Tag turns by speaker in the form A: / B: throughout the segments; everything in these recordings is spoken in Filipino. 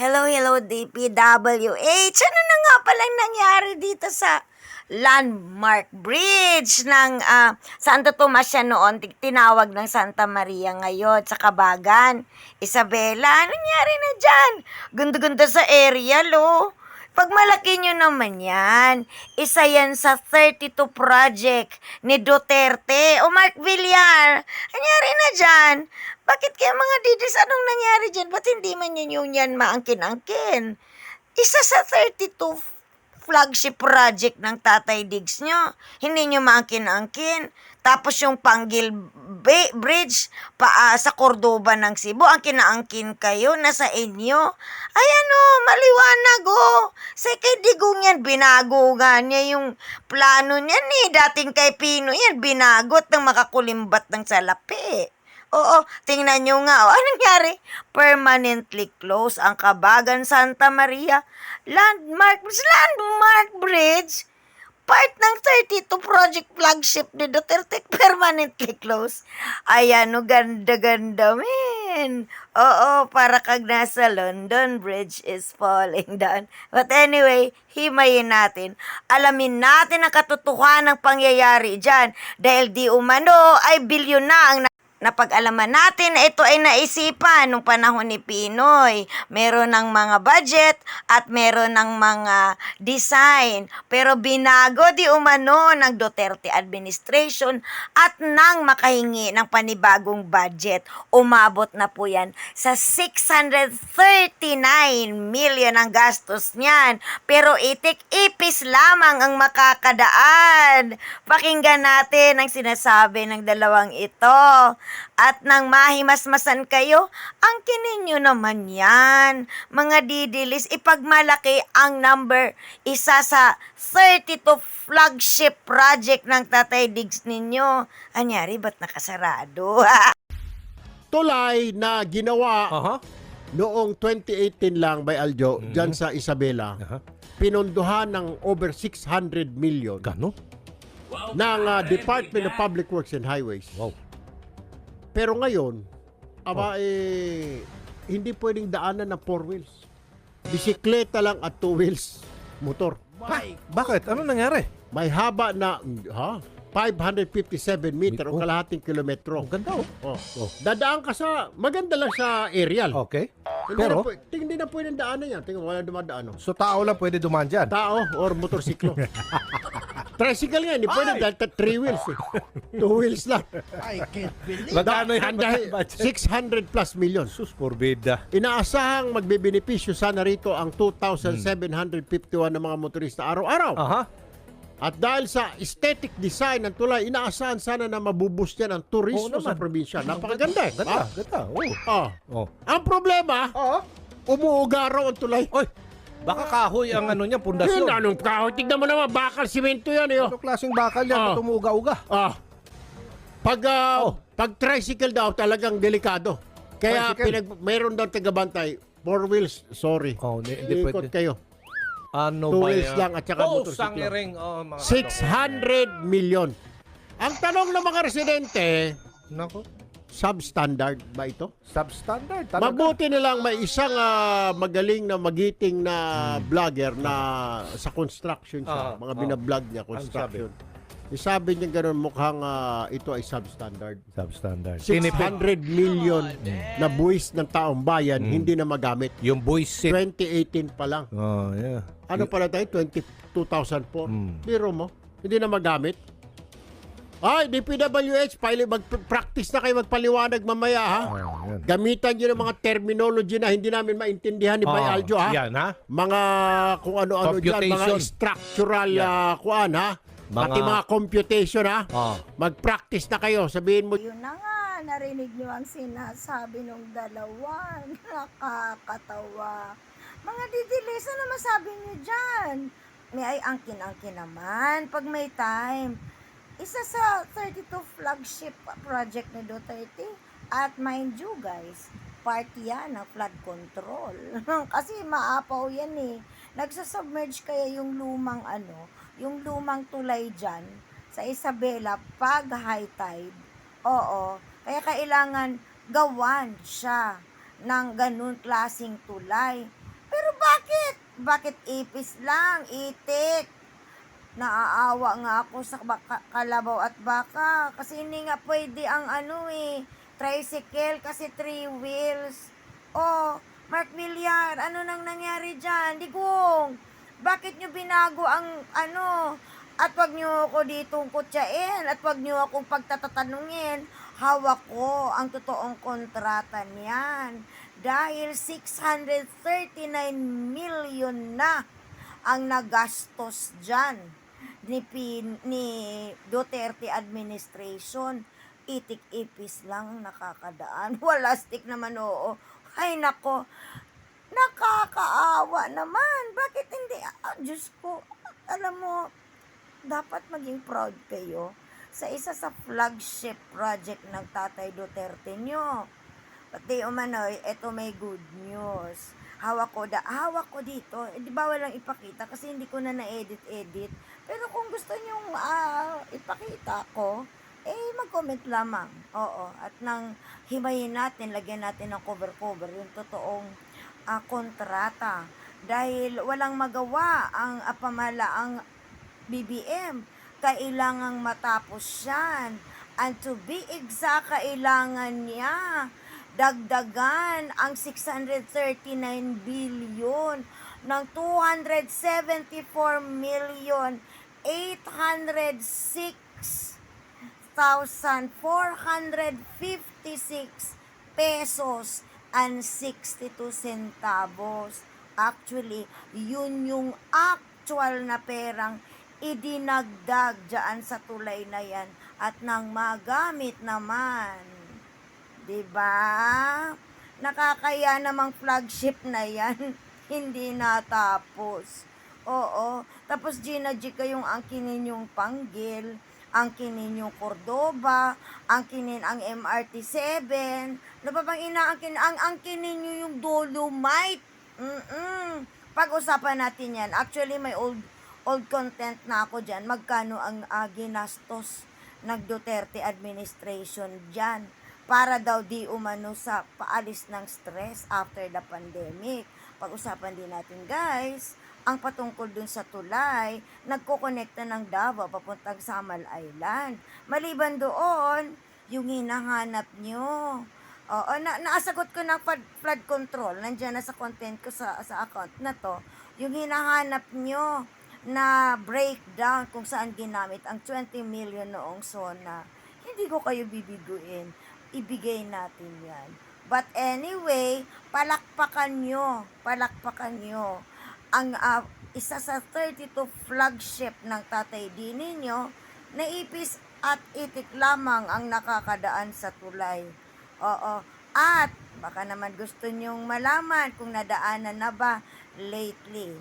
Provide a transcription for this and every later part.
A: Hello, hello, DPWH. Ano na nga palang nangyari dito sa landmark bridge ng ah, Santo Tomas siya noon, ti- tinawag ng Santa Maria ngayon sa Kabagan. Isabela, ano nangyari na dyan? Ganda-ganda sa area, lo. Pag malaki nyo naman yan, isa yan sa 32 project ni Duterte o Mark Villar. Nangyari na dyan. Bakit kaya mga didis, anong nangyari dyan? Ba't hindi man yun yung yan maangkin-angkin? Isa sa 32 flagship project ng Tatay Diggs nyo. Hindi nyo maangkin-angkin. Tapos yung Panggil Bridge pa, ah, sa Cordoba ng Cebu, ang kinaangkin kayo, nasa inyo. Ay ano, maliwanag oh. Sa kay Digong yan, binago nga niya yung plano niya ni. Dating kay Pino yan, binagot ng makakulimbat ng salapi. Oo, tingnan nyo nga. O, anong nangyari? Permanently close ang Kabagan Santa Maria Landmark, Landmark Bridge. Part ng 32 project flagship ni Duterte permanently close. Ayan, no, ganda-ganda, men. Oo, para kag nasa London Bridge is falling down. But anyway, himayin natin. Alamin natin ang katotohanan ng pangyayari dyan. Dahil di umano ay bilyon na ang Napag-alaman natin na ito ay naisipan nung panahon ni Pinoy. Meron ng mga budget at meron ng mga design. Pero binago di umano ng Duterte administration at nang makahingi ng panibagong budget. Umabot na po yan sa 639 million ang gastos niyan. Pero itik-ipis lamang ang makakadaan. Pakinggan natin ang sinasabi ng dalawang ito. At nang mahimasmasan kayo, angkinin nyo naman yan. Mga didilis, ipagmalaki ang number isa sa 32 flagship project ng Tatay Diggs ninyo. Anyari, ba't nakasarado?
B: tulay na ginawa
C: Aha.
B: noong 2018 lang by Aljo
C: Mhm.
B: dyan sa Isabela.
C: Aha.
B: Pinondohan ng over 600 million
C: Gano?
B: ng ah, Department of Public Works and Highways.
C: Wow.
B: Pero ngayon, aba eh, hindi pwedeng daanan ng four wheels. Bisikleta lang at two wheels motor.
C: Bakit? Ano nangyari?
B: May haba na ha, 557 meter o
C: Oh.
B: kalahating kilometro.
C: Ang ganda oh.
B: Oh. Dadaan ka sa, maganda lang sa aerial.
C: Okay.
B: Hindi,
C: Pero,
B: na, hindi na pwedeng daanan yan. Tingnan, wala dumadaan. Oh.
C: so tao lang pwede dumaan dyan.
B: Tao or motorsiklo. Tricycle nga, hindi pwede dahil ta- three wheels eh. Two wheels lang.
C: Magkano yan?
B: Ang dahil-
C: Budget?
B: 600 plus million.
C: Sus, porbida.
B: Inaasahang magbebenepisyo sana rito ang 2,751 na mga motorista araw-araw.
C: Aha.
B: At dahil sa aesthetic design ng tulay, inaasahan sana na mabubus yan ang turismo
C: Oo
B: sa probinsya. Napakaganda eh.
C: Ganda,
B: Ah,
C: ganda. Oh.
B: ah.
C: Oh.
B: Ang problema,
C: Oo.
B: umuuga raw ang tulay.
C: Oy, baka kahoy ang ano niya,
B: Yun,
C: pundasyon.
B: anong kahoy? Tignan mo naman, bakal simento yan eh. oh.
C: Ano klaseng bakal yan?
B: Ah.
C: Ba't umuuga-uga?
B: Ah. Pag ah,
C: Oh.
B: pag tricycle daw talagang delikado. Kaya
C: Tricycle?
B: pinag mayroon daw tagabantay. Four wheels, sorry.
C: Oh, hindi, hindi
B: Ikot
C: pwede.
B: kayo.
C: Ano
B: Two
C: ba
B: wheels
C: yan?
B: lang at saka
C: oh,
B: motorsiklo.
C: sangiring. Oh, mga
B: 600 million. Ang tanong ng mga residente,
C: Ano. Nako.
B: Substandard ba ito?
C: Substandard. Talaga.
B: Mabuti na lang may isang ah, magaling na magiting na vlogger na sa construction siya.
C: Ah,
B: mga
C: ah.
B: binablog niya, construction. Isabi niya ganun, mukhang ah, ito ay substandard.
C: Substandard.
B: 600 million na buwis ng taong bayan hindi na magamit.
C: Yung buisit.
B: 2018 pa lang.
C: Oh, yeah.
B: Ano pala tayo? 20, 2004.
C: Mm.
B: Biro mo, hindi na magamit. Ay, DPWH, pili mag-practice na kayo magpaliwanag mamaya ha.
C: Oh, yan.
B: Gamitan nyo ng mga terminology na hindi namin maintindihan ni Bay
C: Oh,
B: Aljo ha.
C: Yan, ha?
B: Mga kung ano-ano dyan, mga structural
C: Yan.
B: ah, kuan ha. Pati
C: Mga-
B: mga computation ha.
C: Oh.
B: Mag-practice na kayo. Sabihin mo,
A: Yun na nga, narinig nyo ang sinasabi ng dalawa. Nakakatawa. Mga didilis, ano masabi nyo dyan? May ay angkin-angkin naman pag may time. Isa sa 32 flagship project ni Duterte. At mind you guys, part yan ng flood control. Kasi maapaw yan eh. Nagsasubmerge kaya yung lumang ano, yung lumang tulay dyan sa Isabela pag high tide. Oo. Kaya kailangan gawan siya ng ganun klasing tulay. bakit ipis lang, itik? Naaawa nga ako sa baka, kalabaw at baka. Kasi hindi nga pwede ang ano eh, tricycle kasi three wheels. Oh, Mark Villar, ano nang nangyari dyan? Digong, bakit nyo binago ang ano? At wag nyo ako ditong kutsain at wag nyo akong pagtatatanungin. Hawak ko ang totoong kontrata niyan. Dahil 639 million na ang nagastos dyan ni, Pin, ni Duterte administration. Itik-ipis lang ang nakakadaan. Wala stick naman oo. Ay nako, nakakaawa naman. Bakit hindi? Ah, Diyos ko, alam mo, dapat maging proud kayo sa isa sa flagship project ng Tatay Duterte nyo. Pati umano'y, eto may good news. Hawak ko, da, hawak ko dito. Eh, di ba walang ipakita kasi hindi ko na na-edit-edit. Gusto nyong ah, ipakita ko, eh mag-comment lamang. Oo. At nang himayin natin, lagyan natin ng cover-cover yung totoong ah, kontrata. Dahil walang magawa ang ah, pamalaang BBM. Kailangang matapos yan. And to be exact, kailangan niya dagdagan ang 639 billion ng 274 million 806 1,456 pesos and 62 centavos. Actually, yun yung actual na perang idinagdag dyan sa tulay na yan at nang magamit naman. ba? Nakakaya namang flagship na yan. Hindi natapos. Oo. Tapos Gina G kayong angkinin yung Panggil, angkinin yung Cordoba, angkinin ang MRT7. Ano ba bang inaangkin? Ang angkinin nyo yung Dolomite. Mm-mm. Pag-usapan natin yan. Actually, may old old content na ako dyan. Magkano ang ah, ginastos ng Duterte administration dyan para daw di umano sa paalis ng stress after the pandemic. Pag-usapan din natin guys, ang patungkol dun sa tulay, nagkokonekta ng Davao papuntang Samal Island. Maliban doon, yung hinahanap nyo. Oo, na, naasagot ko ng flood, control. Nandiyan na sa content ko sa, sa account na to. Yung hinahanap nyo na breakdown kung saan ginamit ang 20 million noong SONA. Hindi ko kayo bibiguin. Ibigay natin yan. But anyway, palakpakan nyo, palakpakan nyo ang ah, isa sa 32 flagship ng Tatay D ninyo na ipis at itik lamang ang nakakadaan sa tulay. Oo. At baka naman gusto nyong malaman kung nadaanan na ba lately.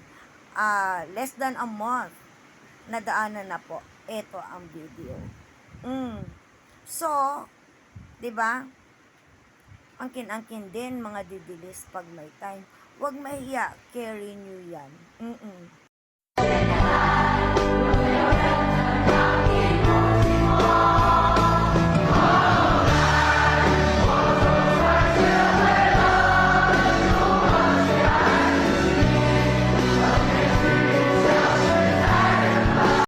A: Ah, less than a month nadaanan na po. Ito ang video. Mm. So, 'di ba? Angkin-angkin din mga didilis pag may time. Huwag mahiya, carry nyo yan. Mm-mm.